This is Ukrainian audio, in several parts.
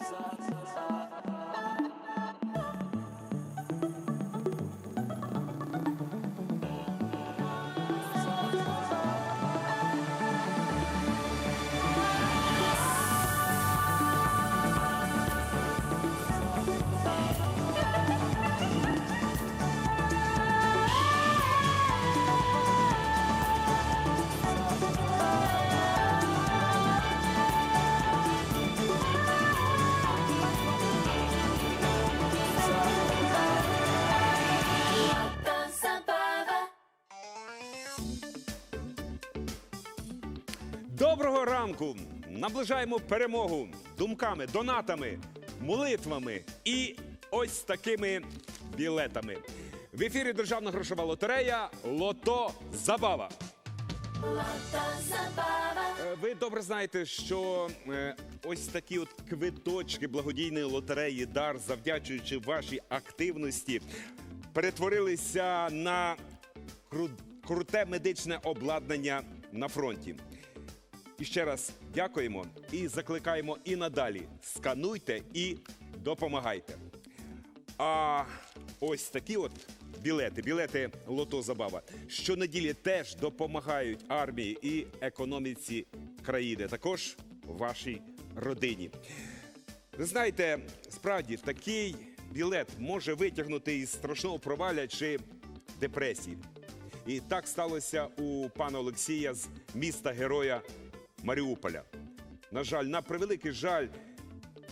Zaza, zaza. Доброго ранку! Наближаємо перемогу думками, донатами, молитвами і ось такими білетами. В ефірі Державна грошова лотерея Лото Забава. Е, Ви добре знаєте, що е, ось такі от квиточки благодійної лотереї Дар, завдячуючи вашій активності, перетворилися на кру- круте медичне обладнання на фронті. І ще раз дякуємо і закликаємо і надалі. Скануйте і допомагайте. А ось такі от білети, білети Лото Забава, щонеділі теж допомагають армії і економіці країни, також вашій родині. Ви знаєте, справді такий білет може витягнути із страшного проваля чи депресії. І так сталося у пана Олексія з міста Героя Маріуполя. На жаль, на превеликий жаль,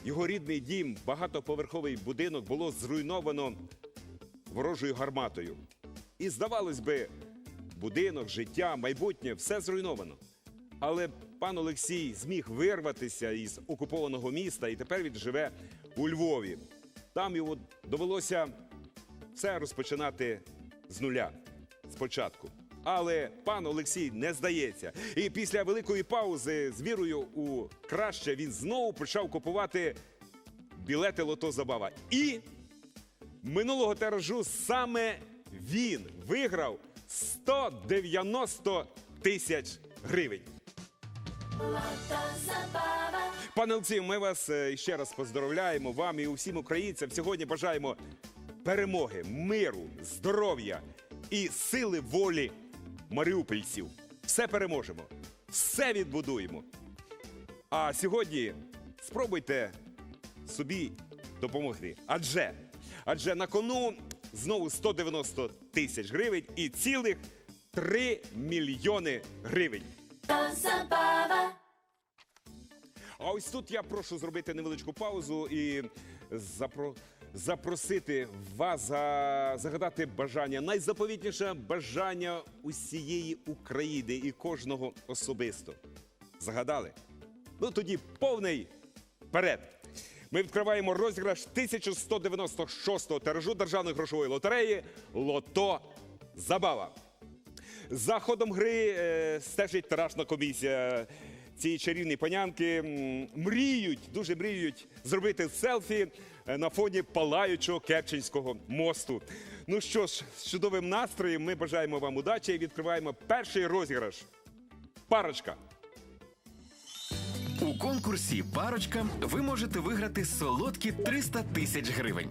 його рідний дім, багатоповерховий будинок було зруйновано ворожою гарматою. І здавалось би, будинок, життя, майбутнє все зруйновано. Але пан Олексій зміг вирватися із окупованого міста і тепер він живе у Львові. Там йому довелося все розпочинати з нуля спочатку. Але пан Олексій не здається. І після великої паузи з вірою у краще він знову почав купувати білети Лото Забава. І минулого тиражу саме він виграв 190 тисяч гривень. Пане Олексію, ми вас е, ще раз поздоровляємо вам і усім українцям. Сьогодні бажаємо перемоги, миру, здоров'я і сили волі маріупольців. Все переможемо, все відбудуємо. А сьогодні спробуйте собі допомогти. Адже, адже на кону знову 190 тисяч гривень і цілих 3 мільйони гривень. А ось тут я прошу зробити невеличку паузу і запро... запросити вас за... загадати бажання, найзаповітніше бажання усієї України і кожного особисто. Загадали? Ну тоді повний вперед. Ми відкриваємо розіграш 1196-го тиражу державної грошової лотереї Лото Забава. За ходом гри е, стежить тиражна комісія. Ці чарівні панянки мріють, дуже мріють зробити селфі е, на фоні палаючого Керченського мосту. Ну що ж, з чудовим настроєм ми бажаємо вам удачі і відкриваємо перший розіграш. Парочка. У конкурсі Парочка ви можете виграти солодкі 300 тисяч гривень.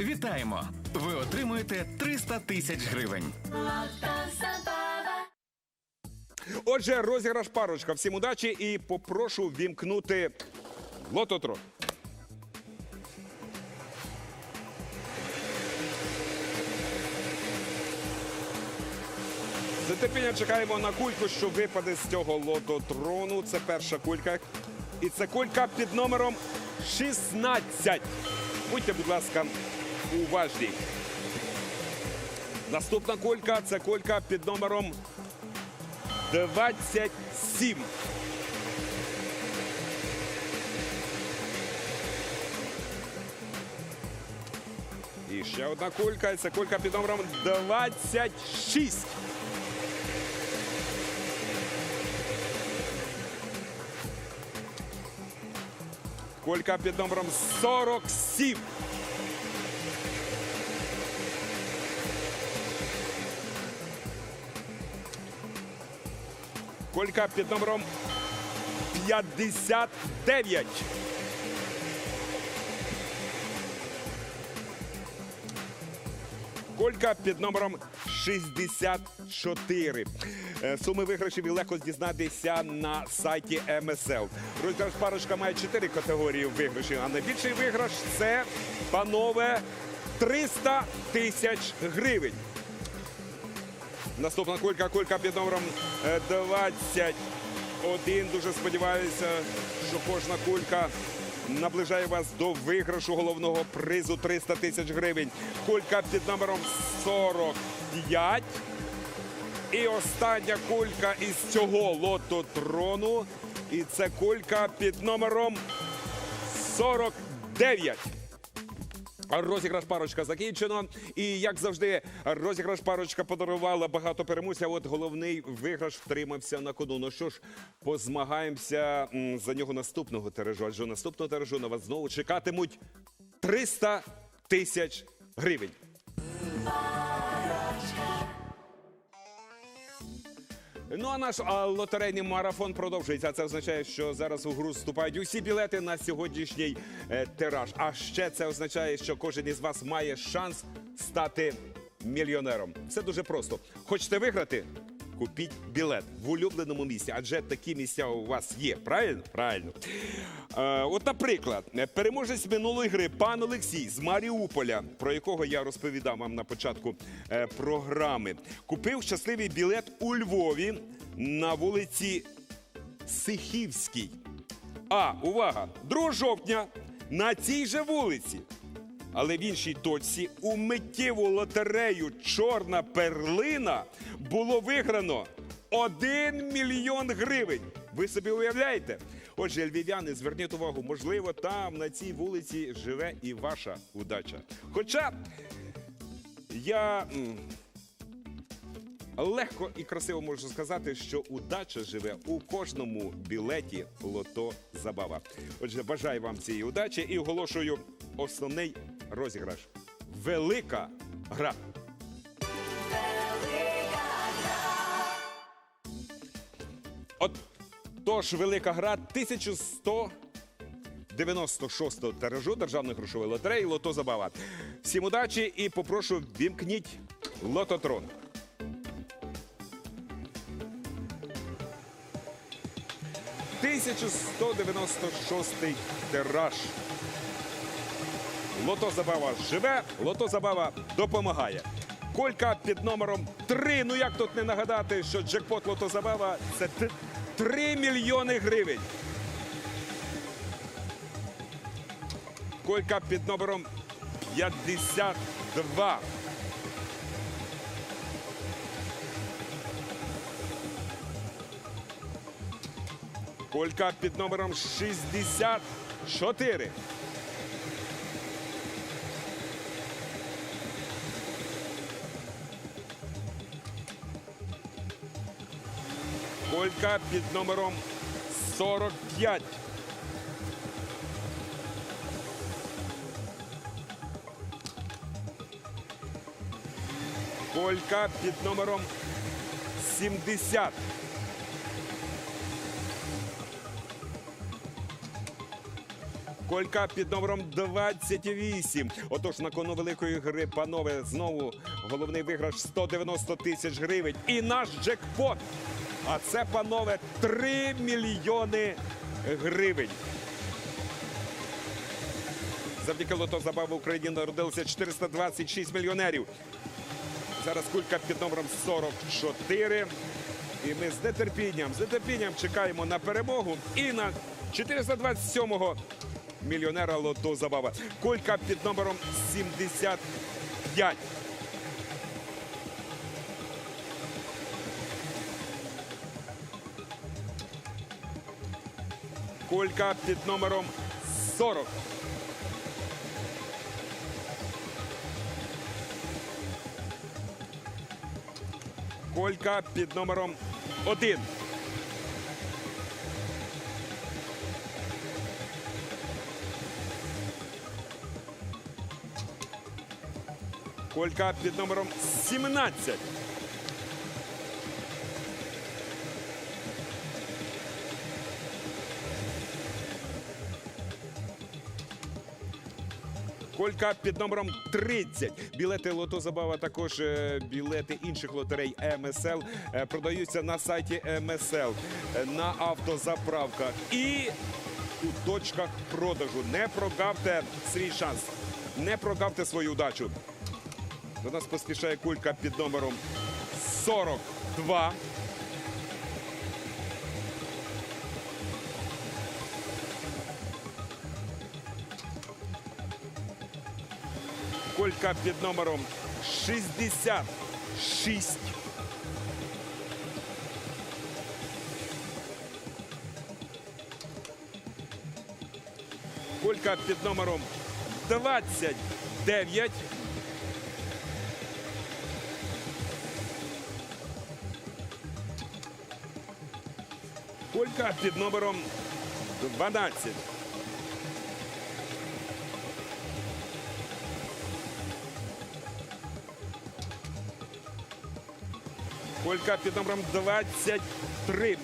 вітаємо! Ви отримуєте 300 тисяч гривень. Отже, розіграш парочка. Всім удачі і попрошу вімкнути лототрон. З нетерпінням чекаємо на кульку, що випаде з цього лототрону. Це перша кулька. І це кулька під номером 16. Будьте, будь ласка, уважні. Наступна колька це колька під номером 27. І ще одна кулька. Це кулька під номером 26. Колька під номером 47. Колька під номером 59. Колька під номером 64. Е, Суми виграшів і легко дізнатися на сайті МСЛ. Розіграш парочка має 4 категорії виграшів, а найбільший виграш це, панове, 300 тисяч гривень. Наступна кулька, кулька під номером е, 21. Дуже сподіваюся, що кожна кулька наближає вас до виграшу головного призу 300 тисяч гривень. Кулька під номером 45. І остання кулька із цього лототрону. І це кулька під номером 49. Розіграш парочка закінчено. І як завжди, розіграш парочка подарувала багато переможців. а От головний виграш втримався на кону. Ну що ж, позмагаємося за нього наступного тиражу. Адже наступного тиражу на вас знову чекатимуть 300 тисяч гривень. Ну а наш а, лотерейний марафон продовжується. Це означає, що зараз у гру вступають усі білети на сьогоднішній е, тираж. А ще це означає, що кожен із вас має шанс стати мільйонером. Все дуже просто. Хочете виграти? Купіть білет в улюбленому місці, адже такі місця у вас є. Правильно? Правильно. Е, от, наприклад, переможець минулої гри пан Олексій з Маріуполя, про якого я розповідав вам на початку е, програми, купив щасливий білет у Львові на вулиці Сихівській. А, увага! 2 жовтня на цій же вулиці. Але в іншій точці у миттєву лотерею Чорна перлина було виграно 1 мільйон гривень. Ви собі уявляєте? Отже, львів'яни, зверніть увагу, можливо, там на цій вулиці живе і ваша удача. Хоча я легко і красиво можу сказати, що удача живе у кожному білеті лото забава. Отже, бажаю вам цієї удачі і оголошую основний розіграш. Велика гра. От тож велика гра 1196 тиражу державної грошової лотереї Лото Забава. Всім удачі і попрошу вімкніть лототрон. Тисячу сто дев'яносто шостий тираж. Лото Забава живе, Лото Забава допомагає. Колька під номером 3. Ну як тут не нагадати, що джекпот Лото Забава це 3 мільйони гривень. Колька під номером 52. Колька під номером 64. Колька під номером 45. Колька під номером 70. Колька під номером 28. Отож, на кону великої гри, панове, знову головний виграш 190 тисяч гривень. І наш джекпот. А це, панове, 3 мільйони гривень. Завдяки лото забав в Україні народилося 426 мільйонерів. Зараз кулька під номером 44. І ми з нетерпінням, з нетерпінням чекаємо на перемогу і на 427-го мільйонера Лото Забава. Колька під номером 75. Колька під номером 40. Колька під номером 1. Колька під номером 17. Колька під номером 30. Білети Лото Забава, також е, білети інших лотерей МСЛ е, продаються на сайті МСЛ, е, на автозаправках і у точках продажу. Не прогавте свій шанс, не прогавте свою удачу. До нас поспішає кулька під номером 42. Колька під номером 66. Колька під номером 29. Колька під номером 12. Колька під номером 23.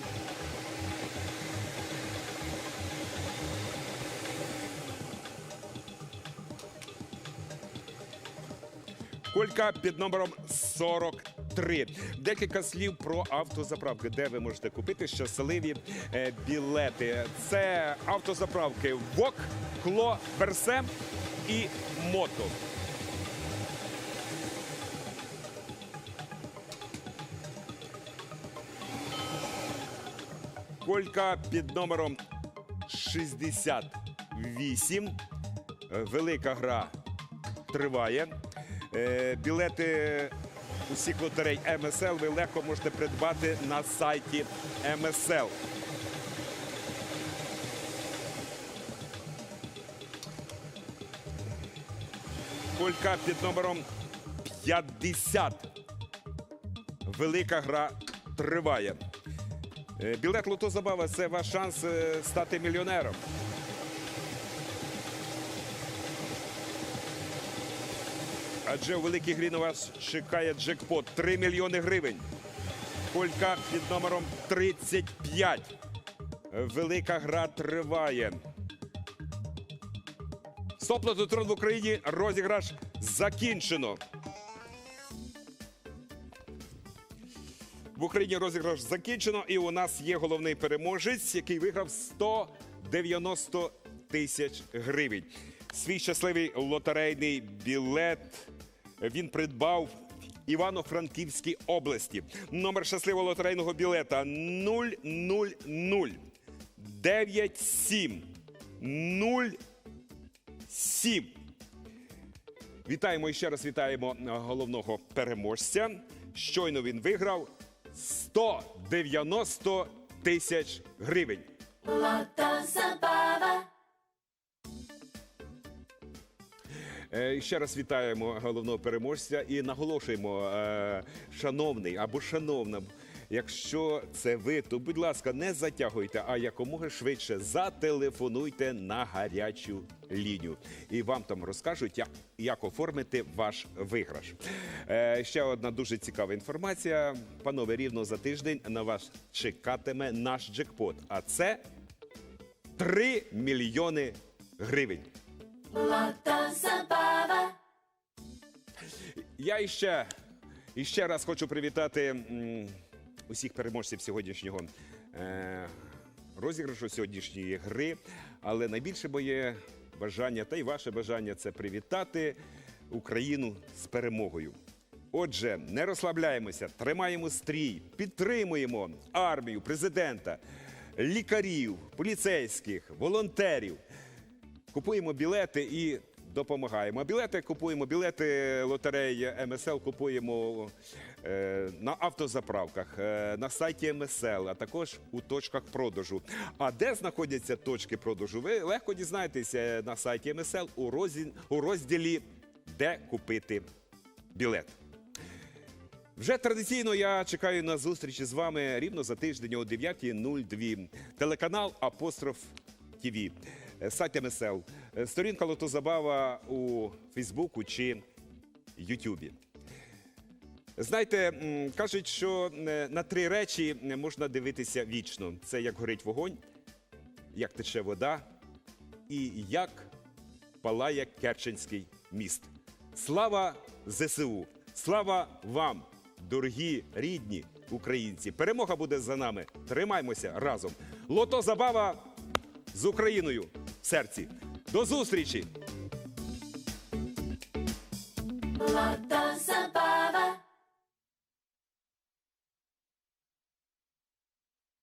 Колька під номером 43. Декілька слів про автозаправки, де ви можете купити щасливі е, білети. Це автозаправки ВОК, Кло, Берсе і Мото. Колька під номером 68. Е, Велика гра триває. Е, Білети усіх лотерей МСЛ ви легко можете придбати на сайті МСЛ. Колька під номером 50. Велика гра триває. Е, Білет Лото Забава це ваш шанс е, стати мільйонером. Адже у великій грі на вас чекає джекпот 3 мільйони гривень. Колька під номером 35. Е, Велика гра триває. Стоп лототрон в Україні. Розіграш закінчено. В Україні розіграш закінчено, і у нас є головний переможець, який виграв 190 тисяч гривень. Свій щасливий лотерейний білет він придбав в Івано-Франківській області. Номер щасливого лотерейного білета 000 97 07. Вітаємо і ще раз вітаємо е, головного переможця. Щойно він виграв 190 тисяч гривень. Lota Забава. Е, Ще раз вітаємо головного переможця і наголошуємо, е, шановний або шановна. Якщо це ви, то будь ласка, не затягуйте, а якомога швидше зателефонуйте на гарячу лінію. І вам там розкажуть, як, як оформити ваш виграш. Е, ще одна дуже цікава інформація. Панове, рівно за тиждень на вас чекатиме наш джекпот. А це 3 мільйони гривень. Lota Забава. Я іще, іще раз хочу привітати усіх переможців сьогоднішнього е, розіграшу сьогоднішньої гри. Але найбільше моє бажання та й ваше бажання це привітати Україну з перемогою. Отже, не розслабляємося, тримаємо стрій, підтримуємо армію, президента, лікарів, поліцейських, волонтерів. купуємо білети і допомагаємо. Білети купуємо, білети лотереї МСЛ купуємо е, на автозаправках, е, на сайті МСЛ, а також у точках продажу. А де знаходяться точки продажу? Ви легко дізнаєтеся на сайті МСЛ у, розі- у розділі Де купити білет. Вже традиційно я чекаю на зустрічі з вами рівно за тиждень о 9.02. Телеканал Апостроф ТВ, сайт МСЛ, е, сторінка Лотозабава у Фейсбуку чи Ютубі. Знаєте, кажуть, що е, на три речі е, можна дивитися вічно: це як горить вогонь, як тече вода і як палає Керченський міст. Слава ЗСУ! Слава вам, дорогі рідні українці! Перемога буде за нами. Тримаймося разом. Лото забава з Україною в серці. До зустрічі!